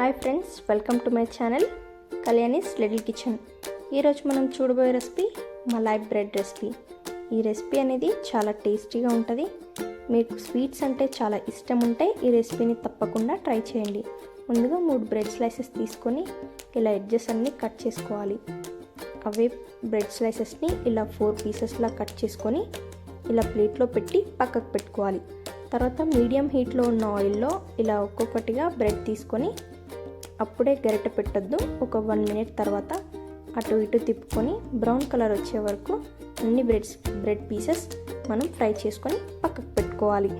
Hi friends welcome to my channel Kalyani's little kitchen. ఈరోజు మనం చూడబోయే రెసిపీ మలాయ్ బ్రెడ్ రెసిపీ. ఈ రెసిపీ అనేది చాలా టేస్టీగా ఉంటుంది. మీకు స్వీట్స్ అంటే చాలా ఇష్టం ఉంటే ఈ రెసిపీని తప్పకుండా ట్రై చేయండి. ముందుగా మూడు బ్రెడ్ స్లైసెస్ తీసుకొని ఇలా ఎడ్జెస్ అన్నీ కట్ చేసుకోవాలి. అవే బ్రెడ్ స్లైసెస్ని ఇలా ఫోర్ పీసెస్లా కట్ చేసుకొని ఇలా ప్లేట్లో పెట్టి పక్కకు పెట్టుకోవాలి. తర్వాత మీడియం హీట్లో ఉన్న ఆయిల్లో ఇలా ఒక్కొక్కటిగా బ్రెడ్ తీసుకొని అప్పుడే గరిట పెట్టద్దు. ఒక వన్ మినిట్ తర్వాత అటు ఇటు తిప్పుకొని బ్రౌన్ కలర్ వచ్చే వరకు అన్ని బ్రెడ్స్ బ్రెడ్ పీసెస్ మనం ఫ్రై చేసుకొని పక్కకు పెట్టుకోవాలి.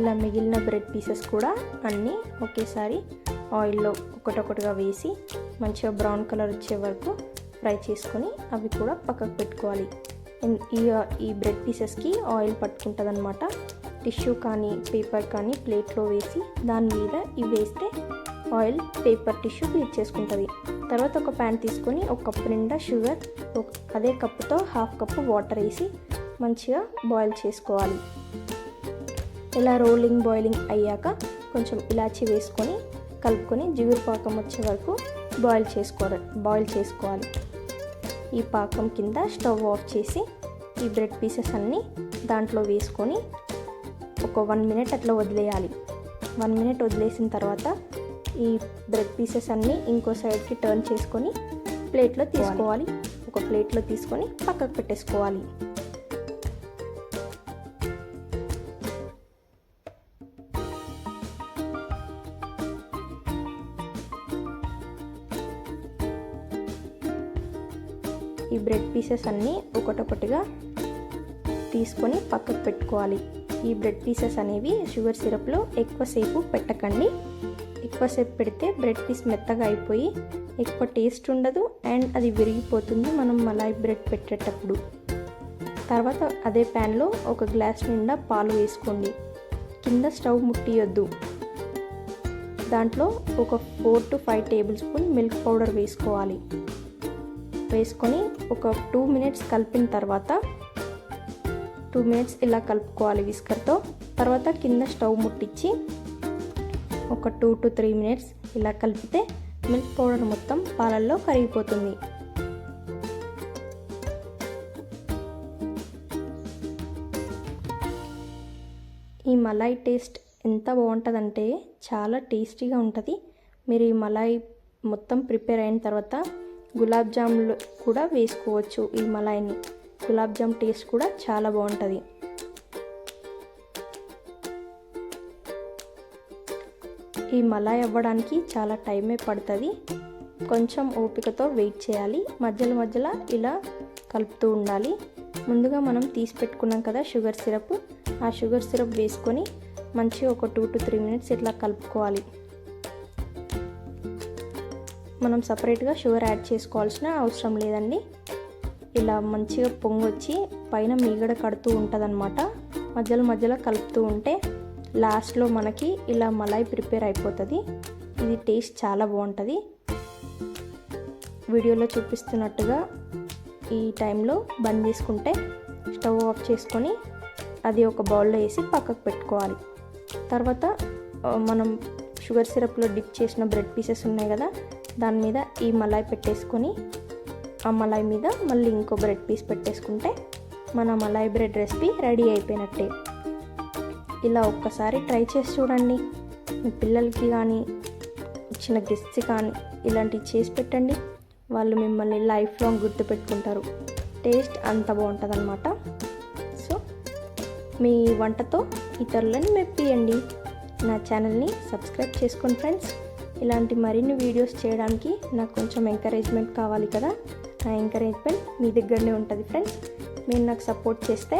ఇలా మిగిలిన బ్రెడ్ పీసెస్ కూడా అన్నీ ఒకేసారి ఆయిల్లో ఒకటొకటిగా వేసి మంచిగా బ్రౌన్ కలర్ వచ్చే వరకు ఫ్రై చేసుకొని అవి కూడా పక్కకు పెట్టుకోవాలి. ఈ ఈ బ్రెడ్ పీసెస్కి ఆయిల్ పట్టుకుంటుంది అనమాట టిష్యూ కానీ పేపర్ కానీ ప్లేట్లో వేసి దాని మీద ఇవి వేస్తే ఆయిల్ పేపర్ టిష్యూ క్లీన్ చేసుకుంటుంది. తర్వాత ఒక ప్యాన్ తీసుకొని ఒక కప్పు నిండా షుగర్ అదే కప్పుతో హాఫ్ కప్పు వాటర్ వేసి మంచిగా బాయిల్ చేసుకోవాలి. ఇలా రోలింగ్ బాయిలింగ్ అయ్యాక కొంచెం ఇలాచి వేసుకొని కలుపుకొని జిగురు పాకం వచ్చే వరకు బాయిల్ చేసుకోవాలి బాయిల్ చేసుకోవాలి. ఈ పాకం కింద స్టవ్ ఆఫ్ చేసి ఈ బ్రెడ్ పీసెస్ అన్నీ దాంట్లో వేసుకొని ఒక వన్ మినిట్ అట్లా వదిలేయాలి. వన్ మినిట్ వదిలేసిన తర్వాత ఈ బ్రెడ్ పీసెస్ అన్నీ ఇంకో సైడ్కి టర్న్ చేసుకొని ప్లేట్లో తీసుకోవాలి. ఒక ప్లేట్లో తీసుకొని పక్కకు పెట్టేసుకోవాలి. ఈ బ్రెడ్ పీసెస్ అన్నీ ఒకటొకటిగా తీసుకొని పక్కకు పెట్టుకోవాలి. ఈ బ్రెడ్ పీసెస్ అనేవి షుగర్ సిరప్లో ఎక్కువసేపు పెట్టకండి. ఎక్కువసేపు పెడితే బ్రెడ్ పీస్ మెత్తగా అయిపోయి ఎక్కువ టేస్ట్ ఉండదు అండ్ అది విరిగిపోతుంది మనం మలాయి బ్రెడ్ పెట్టేటప్పుడు. తర్వాత అదే ప్యాన్లో ఒక గ్లాస్ నిండా పాలు వేసుకోండి. కింద స్టవ్ ముట్టియొద్దు. దాంట్లో ఒక four to five table spoon milk powder వేసుకోవాలి. వేసుకొని ఒక టూ మినిట్స్ కలిపిన తర్వాత టూ మినిట్స్ ఇలా కలుపుకోవాలి విస్కర్తో. తర్వాత కింద స్టవ్ ముట్టించి ఒక టూ టు త్రీ మినిట్స్ ఇలా కలిపితే మిల్క్ పౌడర్ మొత్తం పాలల్లో కరిగిపోతుంది. ఈ మలాయ్ టేస్ట్ ఎంత బాగుంటుందంటే చాలా టేస్టీగా ఉంటుంది. మీరు ఈ మలాయ్ మొత్తం ప్రిపేర్ అయిన తర్వాత గులాబ్ జాములు కూడా వేసుకోవచ్చు ఈ మలాయిని గులాబ్ జామ్ టేస్ట్ కూడా చాలా బాగుంటుంది. ఈ మలాయ్ అవ్వడానికి చాలా టైమే పడుతుంది. కొంచెం ఓపికతో వెయిట్ చేయాలి. మధ్యలో మధ్యలో ఇలా కలుపుతూ ఉండాలి. ముందుగా మనం తీసి పెట్టుకున్నాం కదా షుగర్ సిరప్. ఆ షుగర్ సిరప్ వేసుకొని మంచిగా ఒక టూ టు త్రీ మినిట్స్ ఇట్లా కలుపుకోవాలి. మనం సపరేట్గా షుగర్ యాడ్ చేసుకోవాల్సిన అవసరం లేదండి. ఇలా మంచిగా పొంగొచ్చి పైన మీగడ కడుతూ ఉంటుందన్నమాట. మధ్యలో మధ్యలో కలుపుతూ ఉంటే లాస్ట్లో మనకి ఇలా మలాయి ప్రిపేర్ అయిపోతుంది. ఇది టేస్ట్ చాలా బాగుంటుంది. వీడియోలో చూపిస్తున్నట్టుగా ఈ టైంలో బంద్ చేసుకుంటే స్టవ్ ఆఫ్ చేసుకొని అది ఒక బౌల్లో వేసి పక్కకు పెట్టుకోవాలి. తర్వాత మనం షుగర్ సిరప్లో డిప్ చేసిన బ్రెడ్ పీసెస్ ఉన్నాయి కదా దాని మీద ఈ మలాయి పెట్టేసుకొని ఆ మలాయి మీద మళ్ళీ ఇంకో బ్రెడ్ పీస్ పెట్టేసుకుంటే మన మలాయి బ్రెడ్ రెసిపీ రెడీ అయిపోయినట్టే. ఇలా ఒక్కసారి ట్రై చేసి చూడండి. మీ పిల్లలకి కానీ ఇచ్చిన గెస్ట్స్ కానీ ఇలాంటివి చేసి పెట్టండి. వాళ్ళు మిమ్మల్ని లైఫ్ లాంగ్ గుర్తుపెట్టుకుంటారు. టేస్ట్ అంత బాగుంటుందన్నమాట. సో మీ వంటతో ఇతరులను మెప్పియండి. నా ఛానల్ని సబ్స్క్రైబ్ చేసుకోండి ఫ్రెండ్స్ ఇలాంటి మరిన్ని వీడియోస్ చేయడానికి నాకు కొంచెం ఎంకరేజ్మెంట్ కావాలి కదా? ఆ ఎంకరేజ్మెంట్ మీ దగ్గరనే ఉంటుంది ఫ్రెండ్స్ మీరు నాకు సపోర్ట్ చేస్తే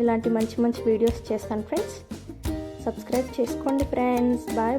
ఇలాంటి మంచి మంచి వీడియోస్ చేస్తాను ఫ్రెండ్స్ సబ్స్క్రైబ్ చేసుకోండి ఫ్రెండ్స్ బాయ్